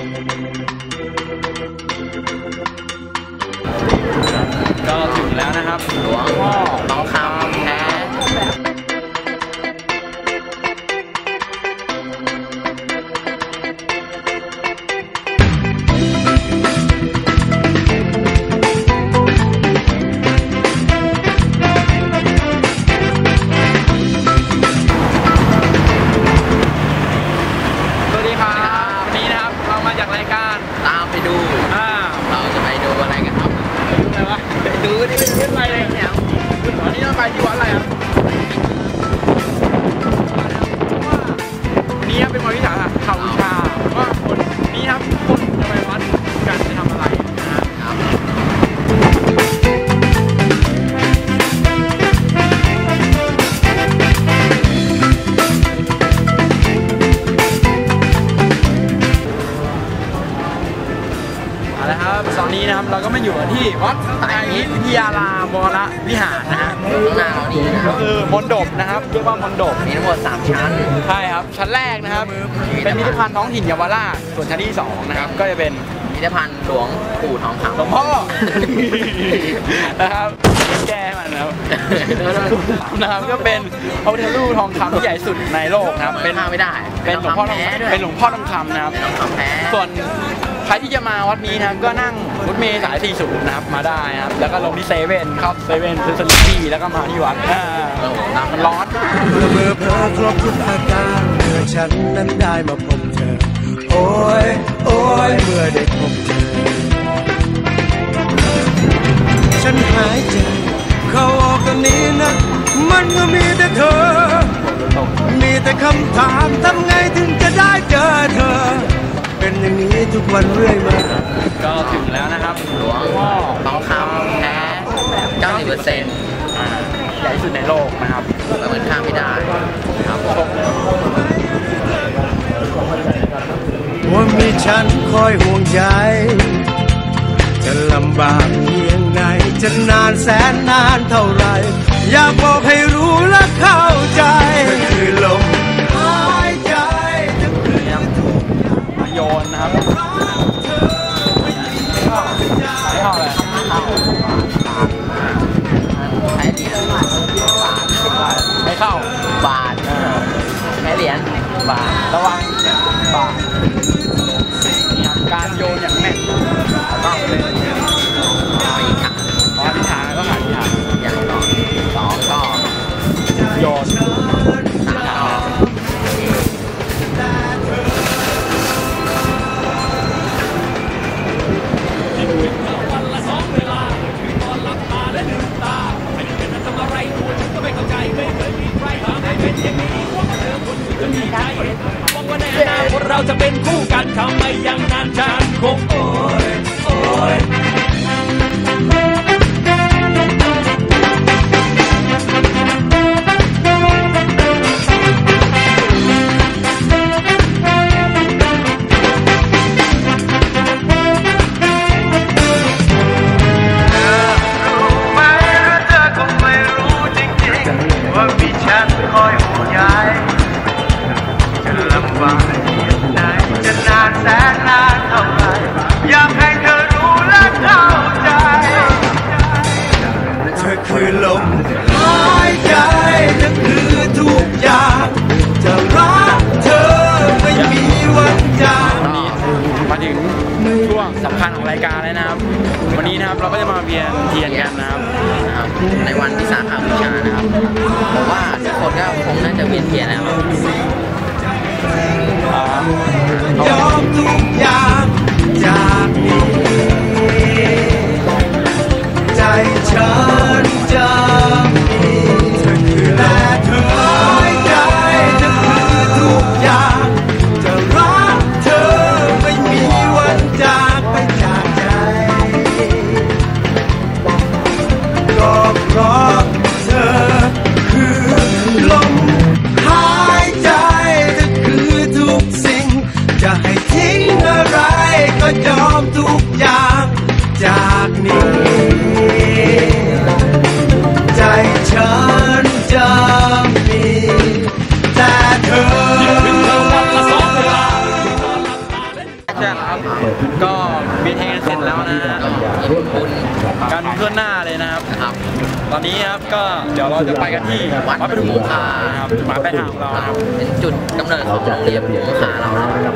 ก็ถึงแล้วนะครับหลวงพ่อทองคำ วันนี้เที่วัดไตรมิตรวิทยารามวรวิหารนะฮะข้างหน้าเรานี่นะคก็รับคือมณฑปนะครับเรียกว่ามณฑปมีทั้งหมด3ชั้นใช่ครับชั้นแรกนะครับเป็นพิพิธภัณฑ์ท้องถิ่นเยาวราชส่วนชั้นที่สองนะครับก็จะเป็นพิพิธภัณฑ์หลวงปู่ทองคำหลวงพ่อนะครับแก้มันนะครับนะครับก็เป็นพระพุทธรูปทองคำที่ใหญ่สุดในโลกนะครับเป็นข้ามไม่ได้เป็นหลวงพ่อทองแท้ด้วยเป็นหลวงพ่อทองคำนะครับเป็นทองคำแท้ส่วนใครที่จะมาวัดนี้นะครับก็นั่งรถเมล์สาย 40 นะครับมาได้นะครับแล้วก็ลงที่เซเว่นเข้าเซเว่นซื้อสลิปปี้แล้วก็มาที่วัดอ่ามันร้อนเมื่อเมื่อเพอครบทุกอาการเมื่อฉันนั้นได้มาพบเธอ โอ้ยโอ้ยเมื่อได้พบเธอ ฉันหายใจเข้าออกตอนนี้นะ มันก็มีแต่เธอ มีแต่คำถามทำไง อย่างนี้ทุกวันเรื่อยมาก็ถึงแล้วนะครับ หลวงพ่อทองคำแท้90เปอร์เซ็นต์อ่าใหญ่ที่สุดในโลกนะครับเหมือนข้ามไม่ได้ครับผมว่ามีฉันคอยห่วงใยจะลำบากเพียงไหนจะนานแสนนานเท่าไร อยากบอกให้รู้และเข้าใจคือลม บาทระวังบาทนี่ครับการโยนอย่างแม่นต้องเลยเอาอีกค่ะขออธิษฐานก็ขออธิษฐานอย่างสองสองก็โยน ว่าในอนาคตเราจะเป็นคู่กันทำไมยังนานจานคงโอ้ยโอ้ย คือลมหายใจเธอคือทุกอย่างจะรักเธอไม่มีวันจางวันนี้มาถึงช่วงสำคัญของรายการแล้วนะครับ วันนี้นะครับเราก็จะมาเวียนเทียนกันนะครับนะครับ ในวันวิสาขบูชานะครับผมว่าทุกคนก็คงน่าจะเวียนเทียนแล้วครับยอมทุกอย่างจากนี้ ใช่ครับ ก็มีเทงเสร็จแล้วนะฮะกันเพื่อนหน้าเลยนะครับ ตอนนี้ครับก็เดี๋ยวเราจะไปกันที่วัดประตูคาครับหมาไปหางเราเป็นจุดกำเนิดของเรียบหมูคาเราครับ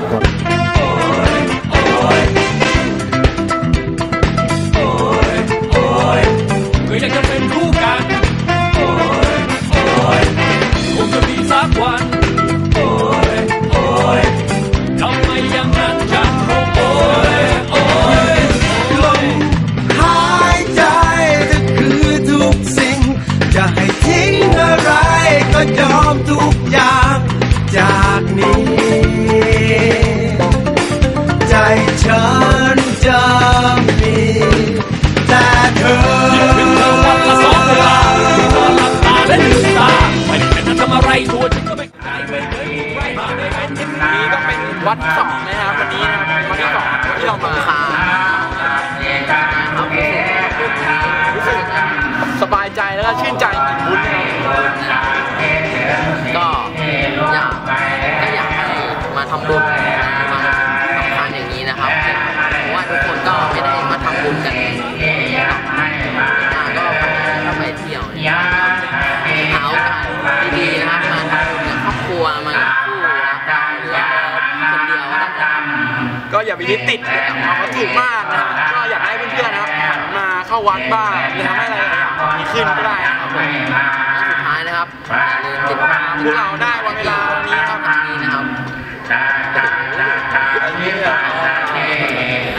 จากนี้ ใจฉันจะมีแต่เธอถึงเธอวันละสองเวลาที่นอนหลับตาและลืมตาไม่ได้เป็นทำอะไรตัวฉันก็ไม่เคยไม่เคยมีใครมาได้เป็นอย่างนี่นี้ก็เป็นวัดสองนะครับวันนี้นะครับวันที่สองที่เรามา ดีๆนะครับมาทำบุญกับครอบครัวมากับคู่รักกันหรือว่าคนเดียวก็ได้นะครับก็อย่าไปยึดติดกับความวัตถุมากนะครับก็อยากให้เพื่อนๆนะครับหันมาเข้าวัดบ้างจะทำให้อะไรหลายอย่างดีขึ้นก็ได้นะครับผมและสุดท้ายนะครับอย่าลืมติดตามพวกเราได้วันเวลานี้ครับทางนี้นะครับอันนี้นะครับ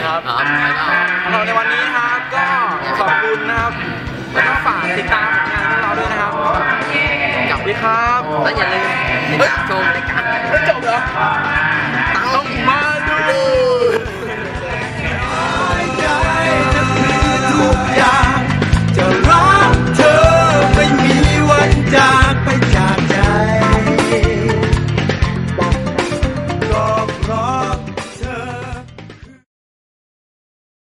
ครับแล้วก็สำหรับในวันนี้นะครับก็ขอบคุณนะครับ ครับและอย่าลืมติดตามชมรายการไม่จบเหรอ